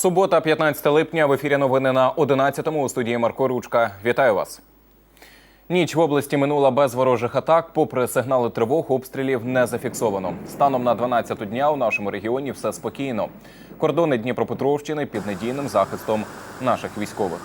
Субота, 15 липня. В ефірі новини на 11-му у студії Марко Ручка. Вітаю вас. Ніч в області минула без ворожих атак. Попри сигнали тривог, обстрілів не зафіксовано. Станом на 12 дня у нашому регіоні все спокійно. Кордони Дніпропетровщини під надійним захистом наших військових.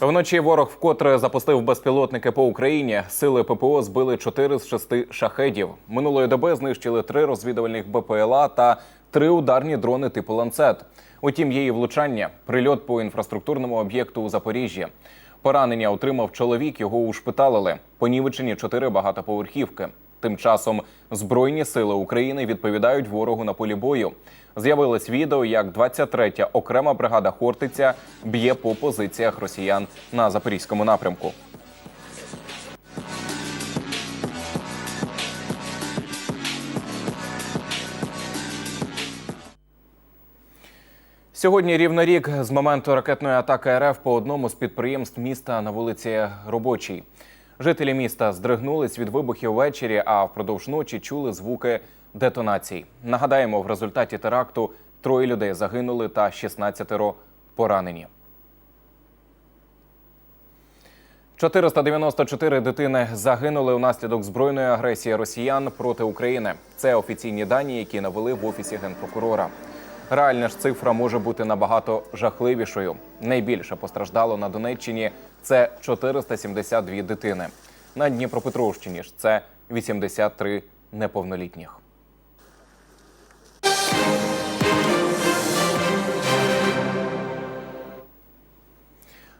Вночі ворог вкотре запустив безпілотники по Україні. Сили ППО збили 4 з 6 шахедів. Минулої доби знищили три розвідувальних БПЛА та три ударні дрони типу ланцет. Утім, і влучання. Прильот по інфраструктурному об'єкту у Запоріжжі. Поранення отримав чоловік. Його ушпиталили. Понівечені чотири багатоповерхівки. Тим часом Збройні сили України відповідають ворогу на полі бою. З'явилось відео, як 23-я окрема бригада Хортиця б'є по позиціях росіян на запорізькому напрямку. Сьогодні рівно рік з моменту ракетної атаки РФ по одному з підприємств міста на вулиці Робочій. Жителі міста здригнулись від вибухів ввечері, а впродовж ночі чули звуки детонацій. Нагадаємо, в результаті теракту троє людей загинули та 16 поранені. 494 дитини загинули внаслідок збройної агресії росіян проти України. Це офіційні дані, які навели в офісі генпрокурора. Реальна ж цифра може бути набагато жахливішою. Найбільше постраждало на Донеччині це 472 дитини. На Дніпропетровщині ж це 83 неповнолітніх.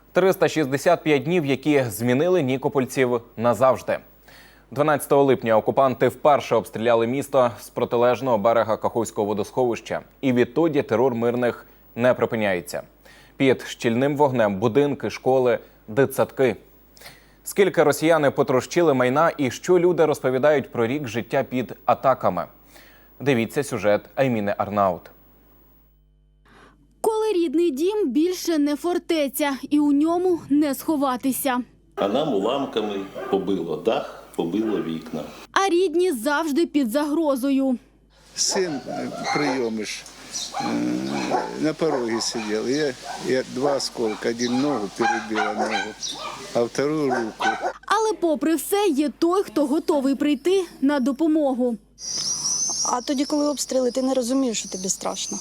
– 365 днів, які змінили нікопольців назавжди. 12 липня окупанти вперше обстріляли місто з протилежного берега Каховського водосховища, і відтоді терор мирних не припиняється. Під щільним вогнем будинки, школи, дитсадки. Скільки росіяни потрощили майна і що люди розповідають про рік життя під атаками? Дивіться сюжет Айміни Арнаут. Коли рідний дім більше не фортеця, і у ньому не сховатися. А нам уламками побило дах, побило вікна. А рідні завжди під загрозою. Сын э, приемыш э, на пороге сидел. Я, я два осколка, один ногу перебила ногу, а вторую руку. Але попри все, є той, хто готовий прийти на допомогу. А тоді, коли обстріли, ти не розумієш, що тобі страшно.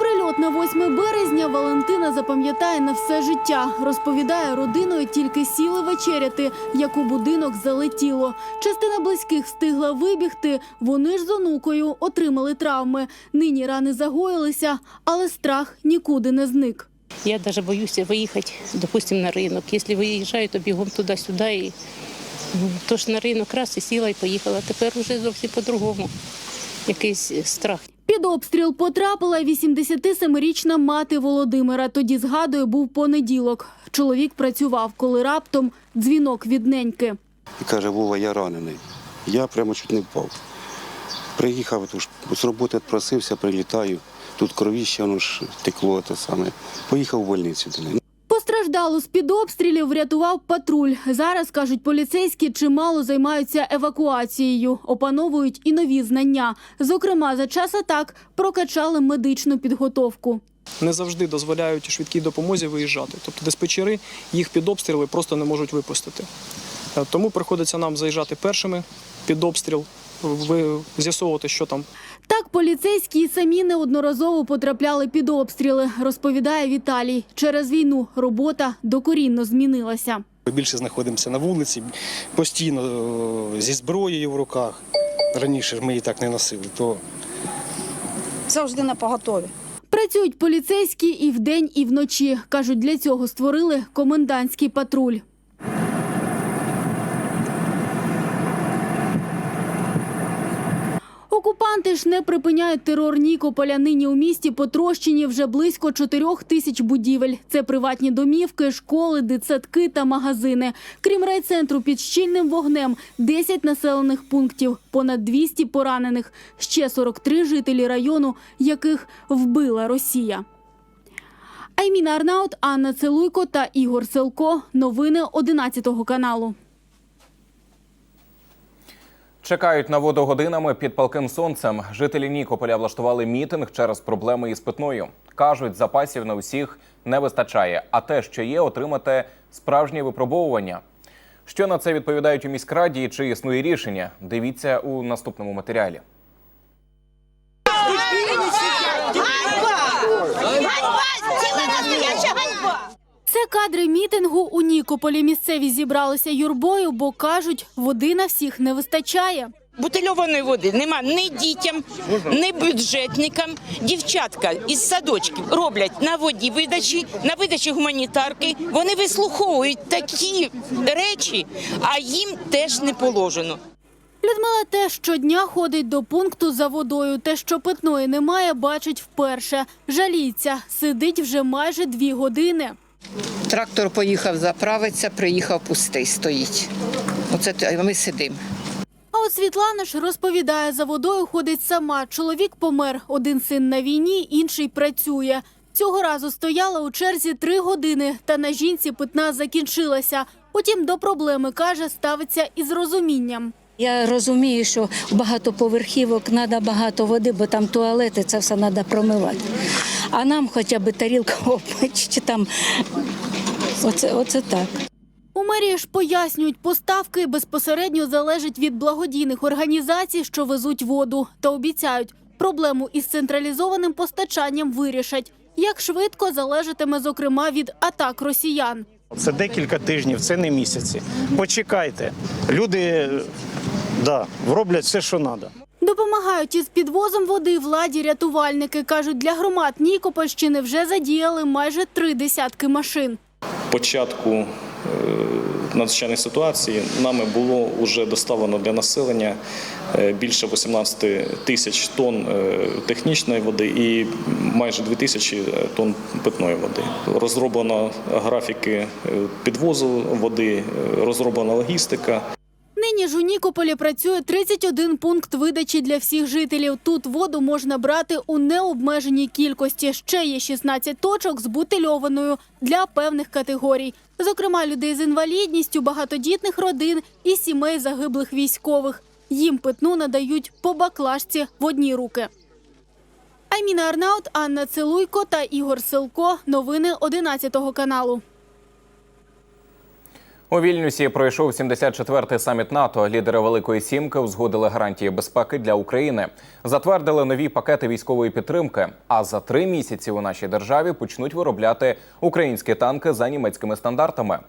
Той прильот на 8 березня Валентина запам'ятає на все життя. Розповідає, родиною тільки сіли вечеряти, як у будинок залетіло. Частина близьких встигла вибігти. Вони ж з онукою отримали травми. Нині рани загоїлися, але страх нікуди не зник. Я даже боюсь выехать, допустим, на рынок. Если выезжаю, то бігом туди-сюди. І... ну, То ж на ринок раз і сіла і поїхала. Тепер вже зовсім по-другому. Якийсь страх. Під обстріл потрапила 87-річна мати Володимира. Тоді, згадує, був понеділок. Чоловік працював, коли раптом дзвінок від неньки. І каже, Вова, я ранений. Я прямо чуть не впав. Приїхав, тож з роботи відпросився, прилітаю. Тут кровіще воно ж текло те саме. Поїхав в больницю Постраждалу з-під обстрілів врятував патруль. Зараз, кажуть поліцейські, чимало займаються евакуацією, опановують і нові знання. Зокрема, за час атак прокачали медичну підготовку. не завжди дозволяють швидкій допомозі виїжджати. Тобто диспетчери їх під обстріли просто не можуть випустити. Е, Тому приходиться нам заїжджати першими під обстріл, з'ясовувати, що там Так, поліцейські й самі неодноразово потрапляли під обстріли, розповідає Віталій. Через війну робота докорінно змінилася. Ми більше знаходимося на вулиці, постійно е, зі зброєю в руках. Раніше ж ми її так не носили, то Завжди на поготові. Працюють поліцейські і вдень, і вночі. Кажуть, для цього створили комендантський патруль. Окупанти ж не припиняють терор Нікополя. Нині у місті потрощені вже близько чотирьох тисяч будівель. Це приватні домівки, школи, дитсадки та магазини. Крім райцентру під щільним вогнем 10 населених пунктів, понад 200 поранених, ще 43 жителі району, яких вбила Росія. Айміна Арнаут, Анна Целуйко та Ігор Селко. Новини 11 каналу. Чекають на воду годинами під палким сонцем. Жителі Нікополя влаштували мітинг через проблеми із питною. Кажуть, запасів на усіх не вистачає, а те, що є, отримати справжнє випробовування. Що на це відповідають у міськраді і чи існує рішення? Дивіться у наступному матеріалі. Кадри мітингу у Нікополі. Місцеві зібралися юрбою, бо кажуть, води на всіх не вистачає. Бутильованої води нема ні дітям, ні бюджетникам. Дівчатка із садочків роблять на воді видачі, на видачі гуманітарки. Вони вислуховують такі речі, а їм теж не положено. Людмила теж щодня ходить до пункту за водою. Те, що питної немає, бачить вперше. Жаліється, сидить вже майже дві години. Трактор поїхав заправитися, приїхав пустий, стоїть. Оце ми сидимо. А от Світлана ж розповідає, за водою ходить сама. Чоловік помер, один син на війні, інший працює. Цього разу стояла у черзі три години, та на жінці питна закінчилася. Утім, до проблеми каже, ставиться із розумінням. Я розумію, що в багатоповерхівок треба багато води, бо там туалети, це все треба промивати. А нам хоча б тарілка опич, чи там оце, оце так. У мерії ж пояснюють, поставки безпосередньо залежать від благодійних організацій, що везуть воду, та обіцяють, проблему із централізованим постачанням вирішать. Як швидко залежатиме, зокрема, від атак росіян. Це декілька тижнів, це не місяці. Почекайте. Люди да, роблять все, що треба. Допомагають із підвозом води владі рятувальники. Кажуть, для громад Нікопольщини вже задіяли майже три десятки машин. початку е, надзвичайної ситуації нами було вже доставлено для населення е, більше 18 тисяч тонн е, технічної води і майже 2 тисячі тонн питної води. Розроблено графіки підвозу води, розроблена логістика. Нині ж у Нікополі працює 31 пункт видачі для всіх жителів. Тут воду можна брати у необмеженій кількості. Ще є 16 точок з бутильованою для певних категорій. Зокрема, людей з інвалідністю, багатодітних родин і сімей загиблих військових. Їм питну надають по баклажці в одні руки. Айміна Арнаут, Анна Целуйко та Ігор Силко. Новини 11 каналу. У Вільнюсі пройшов 74-й саміт НАТО. Лідери Великої Сімки узгодили гарантії безпеки для України, затвердили нові пакети військової підтримки. А за три місяці у нашій державі почнуть виробляти українські танки за німецькими стандартами.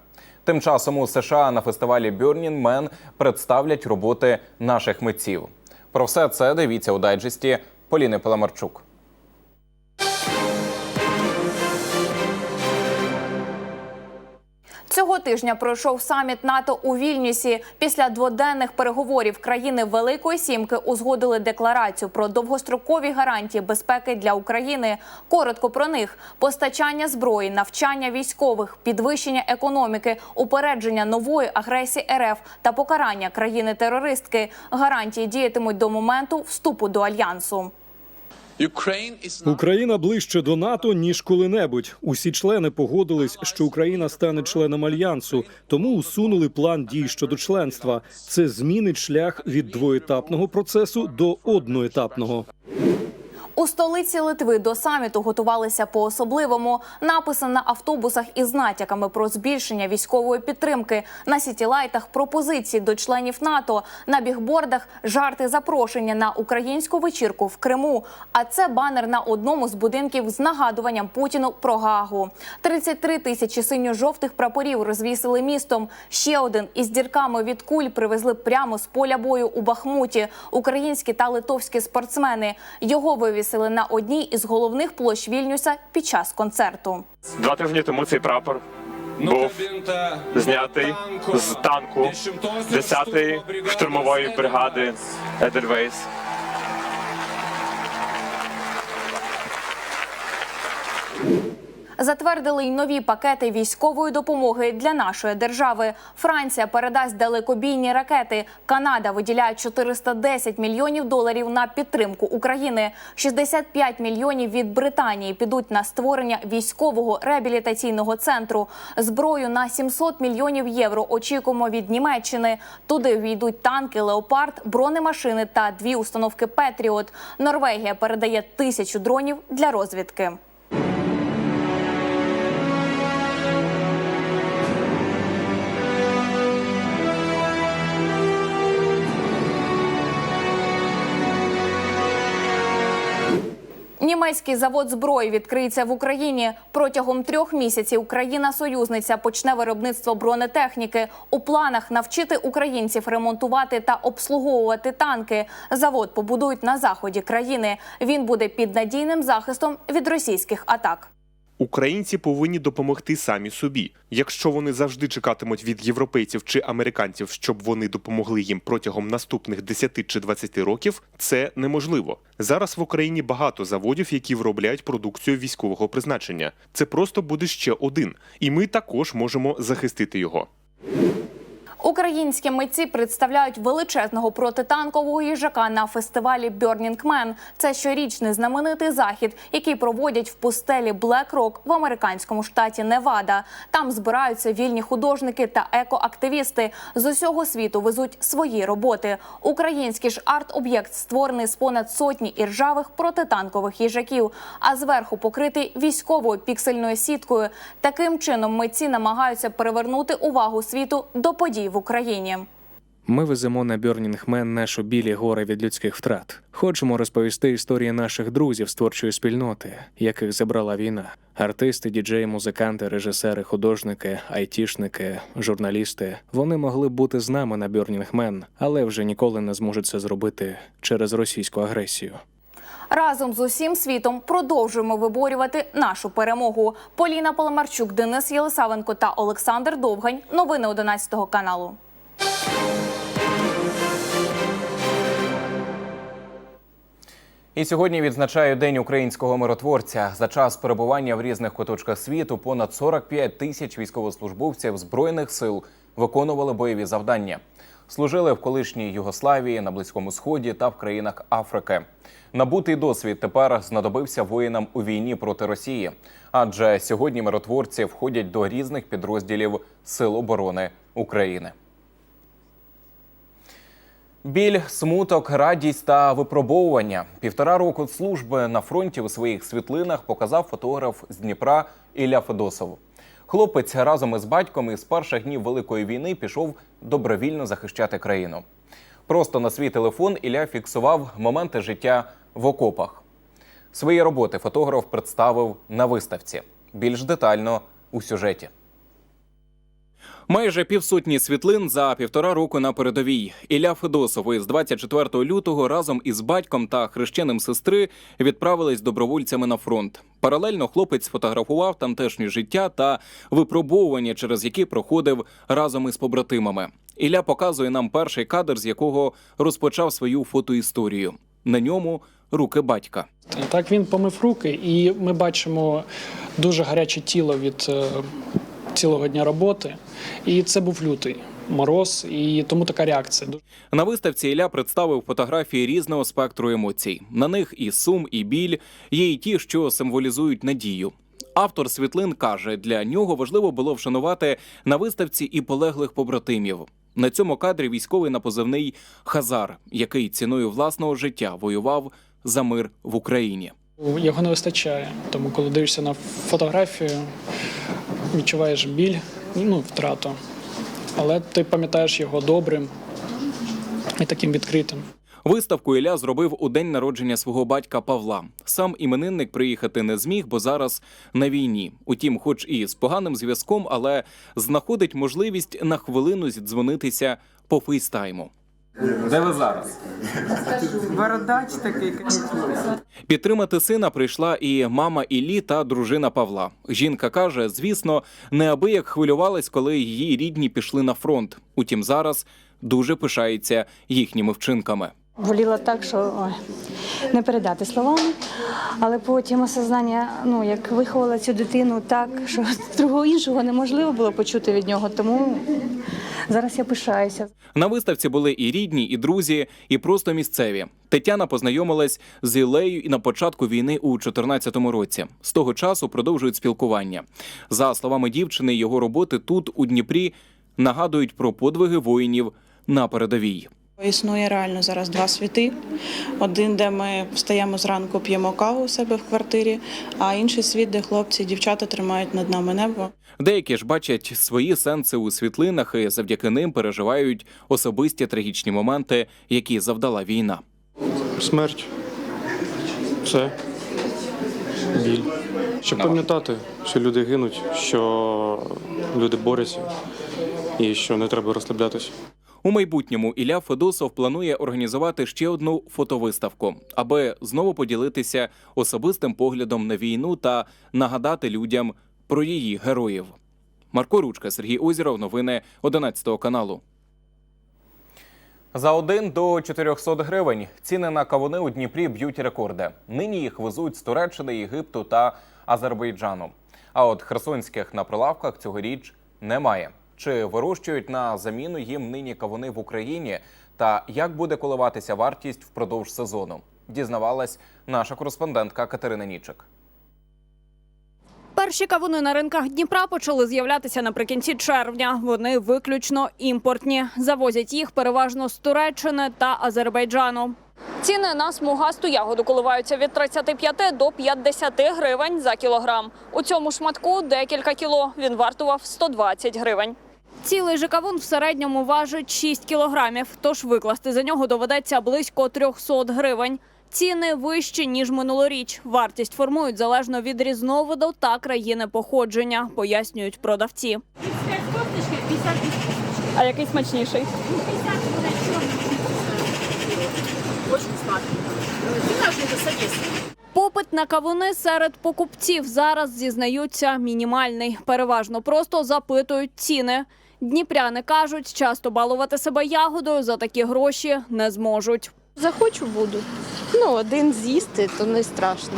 Тим часом у США на фестивалі Burning Man представлять роботи наших митців. Про все це дивіться у дайджесті Поліни Паламарчук. Цього тижня пройшов саміт НАТО у Вільнюсі. Після дводенних переговорів країни Великої Сімки узгодили декларацію про довгострокові гарантії безпеки для України. Коротко про них: постачання зброї, навчання військових, підвищення економіки, упередження нової агресії РФ та покарання країни-терористки. Гарантії діятимуть до моменту вступу до альянсу. Україна ближче до НАТО ніж коли-небудь. Усі члени погодились, що Україна стане членом альянсу, тому усунули план дій щодо членства. Це змінить шлях від двоетапного процесу до одноетапного. У столиці Литви до саміту готувалися по-особливому. Написи на автобусах із натяками про збільшення військової підтримки, на сітілайтах пропозиції до членів НАТО, на бігбордах жарти запрошення на українську вечірку в Криму. А це банер на одному з будинків з нагадуванням Путіну про Гагу. 33 тисячі синьо-жовтих прапорів розвісили містом. Ще один із дірками від куль привезли прямо з поля бою у Бахмуті. Українські та литовські спортсмени його вивісили на одній із головних площ Вільнюса під час концерту. Два тижні тому цей прапор був знятий з танку 10-ї штурмової бригади Едельвейс. Затвердили й нові пакети військової допомоги для нашої держави. Франція передасть далекобійні ракети. Канада виділяє 410 мільйонів доларів на підтримку України. 65 мільйонів від Британії підуть на створення військового реабілітаційного центру. Зброю на 700 мільйонів євро очікуємо від Німеччини. Туди війдуть танки Леопард, бронемашини та дві установки Петріот. Норвегія передає тисячу дронів для розвідки. Німецький завод зброї відкриється в Україні протягом трьох місяців. Країна-союзниця почне виробництво бронетехніки. У планах навчити українців ремонтувати та обслуговувати танки. Завод побудують на заході країни. Він буде під надійним захистом від російських атак. Українці повинні допомогти самі собі. Якщо вони завжди чекатимуть від європейців чи американців, щоб вони допомогли їм протягом наступних 10 чи 20 років, це неможливо. Зараз в Україні багато заводів, які виробляють продукцію військового призначення. Це просто буде ще один, і ми також можемо захистити його. Українські митці представляють величезного протитанкового їжака на фестивалі Burning Man. Це щорічний знаменитий захід, який проводять в пустелі Black Rock в американському штаті Невада. Там збираються вільні художники та екоактивісти. З усього світу везуть свої роботи. Український ж арт-об'єкт створений з понад сотні іржавих протитанкових їжаків, а зверху покритий військовою піксельною сіткою. Таким чином митці намагаються привернути увагу світу до подій в Україні. Ми веземо на Man нашу білі гори від людських втрат. Хочемо розповісти історії наших друзів з творчої спільноти, яких забрала війна. Артисти, діджеї, музиканти, режисери, художники, айтішники, журналісти. Вони могли б бути з нами на Man, але вже ніколи не зможуть це зробити через російську агресію. Разом з усім світом продовжуємо виборювати нашу перемогу. Поліна Поломарчук, Денис Єлисавенко та Олександр Довгань. Новини 11 каналу. І сьогодні відзначаю День українського миротворця. За час перебування в різних куточках світу понад 45 тисяч військовослужбовців збройних сил виконували бойові завдання. Служили в колишній Югославії, на Близькому Сході та в країнах Африки. Набутий досвід тепер знадобився воїнам у війні проти Росії, адже сьогодні миротворці входять до різних підрозділів Сил оборони України. Біль, смуток, радість та випробовування. Півтора року служби на фронті у своїх світлинах показав фотограф з Дніпра Ілля Федосов. Хлопець разом із батьком із перших днів Великої війни пішов добровільно захищати країну. Просто на свій телефон Ілля фіксував моменти життя в окопах. Свої роботи фотограф представив на виставці. Більш детально у сюжеті. Майже півсотні світлин за півтора року на передовій. Ілля Федосов із 24 лютого разом із батьком та хрещеним сестри відправились добровольцями на фронт. Паралельно хлопець фотографував тамтешнє життя та випробовування, через які проходив разом із побратимами. Ілля показує нам перший кадр, з якого розпочав свою фотоісторію. На ньому руки батька. Так він помив руки, і ми бачимо дуже гаряче тіло від е, цілого дня роботи. І це був лютий мороз, і тому така реакція. На виставці Ілля представив фотографії різного спектру емоцій. На них і сум, і біль, є і ті, що символізують надію. Автор світлин каже, для нього важливо було вшанувати на виставці і полеглих побратимів. На цьому кадрі військовий на позивний Хазар, який ціною власного життя воював за мир в Україні. Його не вистачає. Тому, коли дивишся на фотографію, відчуваєш біль, ну, втрату. Але ти пам'ятаєш його добрим і таким відкритим. Виставку Ілля зробив у день народження свого батька Павла. Сам іменинник приїхати не зміг, бо зараз на війні. Утім, хоч і з поганим зв'язком, але знаходить можливість на хвилину зідзвонитися по фейстайму. Де ви зараз? Бородач такий. Підтримати сина прийшла і мама Іллі та дружина Павла. Жінка каже, звісно, неабияк хвилювалась, коли її рідні пішли на фронт. Утім, зараз дуже пишається їхніми вчинками. Боліло так, що ой, не передати словами. Але потім осознання, ну як виховала цю дитину так, що другого іншого неможливо було почути від нього. Тому зараз я пишаюся. На виставці були і рідні, і друзі, і просто місцеві. Тетяна познайомилась з Ілею і на початку війни у 2014 році. З того часу продовжують спілкування. За словами дівчини, його роботи тут, у Дніпрі, нагадують про подвиги воїнів на передовій. Існує реально зараз два світи. Один, де ми встаємо зранку, п'ємо каву у себе в квартирі, а інший світ, де хлопці, і дівчата тримають над нами небо. Деякі ж бачать свої сенси у світлинах і завдяки ним переживають особисті трагічні моменти, які завдала війна. Смерть. Все. Біль. Щоб пам'ятати, що люди гинуть, що люди борються і що не треба розслаблятися. У майбутньому Ілля Федосов планує організувати ще одну фотовиставку, аби знову поділитися особистим поглядом на війну та нагадати людям про її героїв. Марко Ручка, Сергій Озіров, новини 11 каналу. За 1 до 400 гривень ціни на кавуни у Дніпрі б'ють рекорди. Нині їх везуть з Туреччини, Єгипту та Азербайджану. А от херсонських на прилавках цьогоріч немає. Чи вирощують на заміну їм нині кавуни в Україні? Та як буде коливатися вартість впродовж сезону? Дізнавалась наша кореспондентка Катерина Нічик. Перші кавуни на ринках Дніпра почали з'являтися наприкінці червня. Вони виключно імпортні. Завозять їх переважно з Туреччини та Азербайджану. Ціни на смугасту ягоду коливаються від 35 до 50 гривень за кілограм. У цьому шматку декілька кіло. Він вартував 120 гривень. Цілий же кавун в середньому важить 6 кілограмів, тож викласти за нього доведеться близько 300 гривень. Ціни вищі ніж минулоріч. Вартість формують залежно від різновиду та країни походження, пояснюють продавці. А який смачніший? Попит на кавуни серед покупців зараз зізнаються мінімальний. Переважно просто запитують ціни. Дніпряни кажуть, часто балувати себе ягодою за такі гроші не зможуть. Захочу буду. Ну, один з'їсти, то не страшно.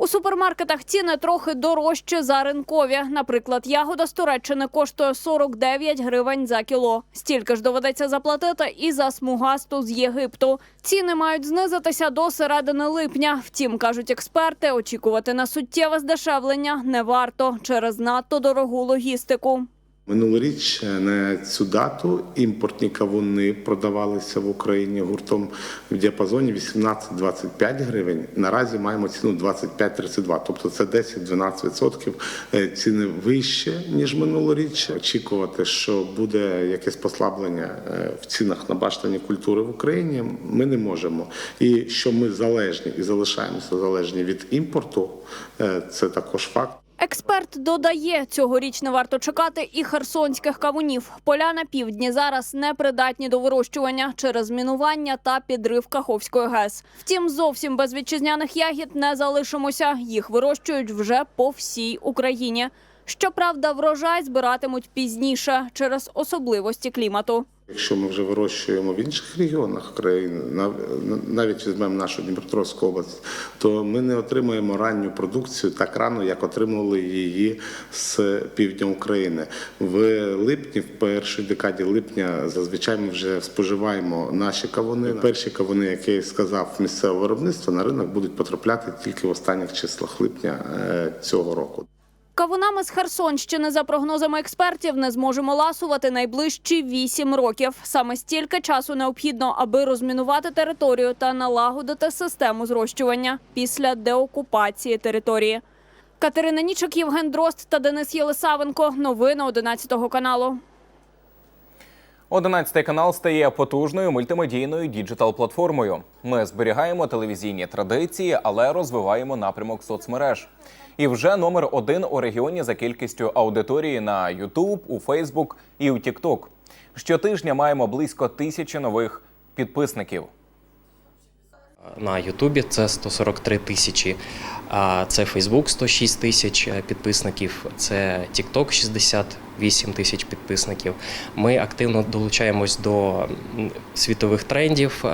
У супермаркетах ціни трохи дорожчі за ринкові. Наприклад, ягода з Туреччини коштує 49 гривень за кіло. Стільки ж доведеться заплатити і за смугасту з Єгипту. Ціни мають знизитися до середини липня. Втім, кажуть експерти, очікувати на суттєве здешевлення не варто через надто дорогу логістику. Минулоріч на цю дату імпортні кавуни продавалися в Україні гуртом в діапазоні 18-25 гривень. Наразі маємо ціну 25-32, тобто це 10-12% е, ціни вище ніж минулоріч. Очікувати, що буде якесь послаблення е, в цінах на баштані культури в Україні, ми не можемо. І що ми залежні і залишаємося залежні від імпорту, е, це також факт. Експерт додає, цьогоріч не варто чекати і херсонських кавунів. Поля на півдні зараз не придатні до вирощування через мінування та підрив Каховської ГЕС. Втім, зовсім без вітчизняних ягід не залишимося. Їх вирощують вже по всій Україні. Щоправда, врожай збиратимуть пізніше через особливості клімату. Якщо ми вже вирощуємо в інших регіонах країни, нав- навіть візьмемо нашу Дніпропетровську область, то ми не отримуємо ранню продукцію так рано, як отримували її з півдня України. В липні, в першій декаді липня, зазвичай ми вже споживаємо наші кавуни. Перші кавуни, які я сказав, місцеве виробництво на ринок будуть потрапляти тільки в останніх числах липня е, цього року. Кавунами з Херсонщини, за прогнозами експертів, не зможемо ласувати найближчі вісім років. Саме стільки часу необхідно, аби розмінувати територію та налагодити систему зрощування після деокупації території. Катерина Нічок, Євген Дрозд та Денис Єлисавенко. Новини 11 каналу. 11 канал стає потужною мультимедійною діджитал-платформою. Ми зберігаємо телевізійні традиції, але розвиваємо напрямок соцмереж. І вже номер один у регіоні за кількістю аудиторії на YouTube, у Facebook і у TikTok. Щотижня маємо близько тисячі нових підписників. На Ютубі це 143 тисячі, це Фейсбук 106 тисяч підписників, це TikTok 68 тисяч підписників. Ми активно долучаємось до світових трендів.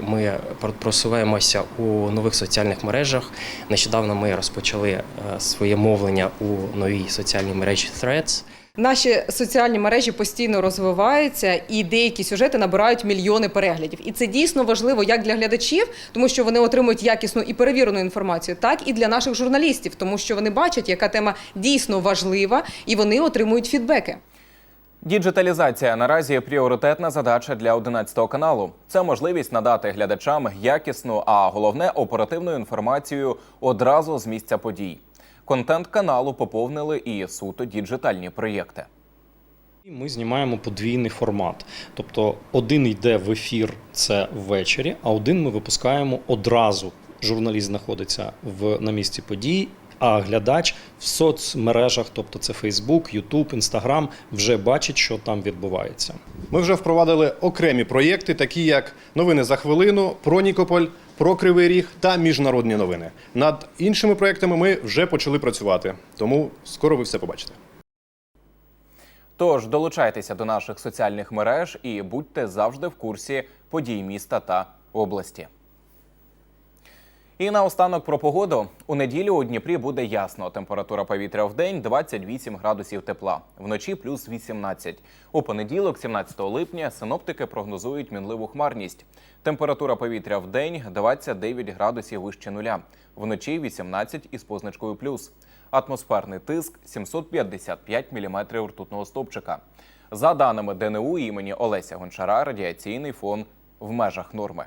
Ми просуваємося у нових соціальних мережах. Нещодавно ми розпочали е, своє мовлення у новій соціальній мережі Threads. Наші соціальні мережі постійно розвиваються, і деякі сюжети набирають мільйони переглядів. І це дійсно важливо як для глядачів, тому що вони отримують якісну і перевірену інформацію, так і для наших журналістів, тому що вони бачать, яка тема дійсно важлива, і вони отримують фідбеки. Діджиталізація наразі пріоритетна задача для 11 каналу. Це можливість надати глядачам якісну, а головне оперативну інформацію одразу з місця подій. Контент каналу поповнили і суто діджитальні проєкти. Ми знімаємо подвійний формат. Тобто один йде в ефір це ввечері, а один ми випускаємо одразу. Журналіст знаходиться в, на місці подій, а глядач в соцмережах, тобто це Facebook, YouTube, Instagram, вже бачить, що там відбувається. Ми вже впровадили окремі проєкти, такі як новини за хвилину, про Нікополь, про Кривий Ріг та міжнародні новини. Над іншими проєктами ми вже почали працювати, тому скоро ви все побачите. Тож долучайтеся до наших соціальних мереж і будьте завжди в курсі подій міста та області. І наостанок про погоду. У неділю у Дніпрі буде ясно. Температура повітря в день 28 градусів тепла, вночі плюс 18. У понеділок, 17 липня, синоптики прогнозують мінливу хмарність. Температура повітря в день 29 градусів вище нуля, вночі 18 із позначкою плюс. Атмосферний тиск 755 міліметрів ртутного стовпчика. За даними ДНУ імені Олеся Гончара, радіаційний фон в межах норми.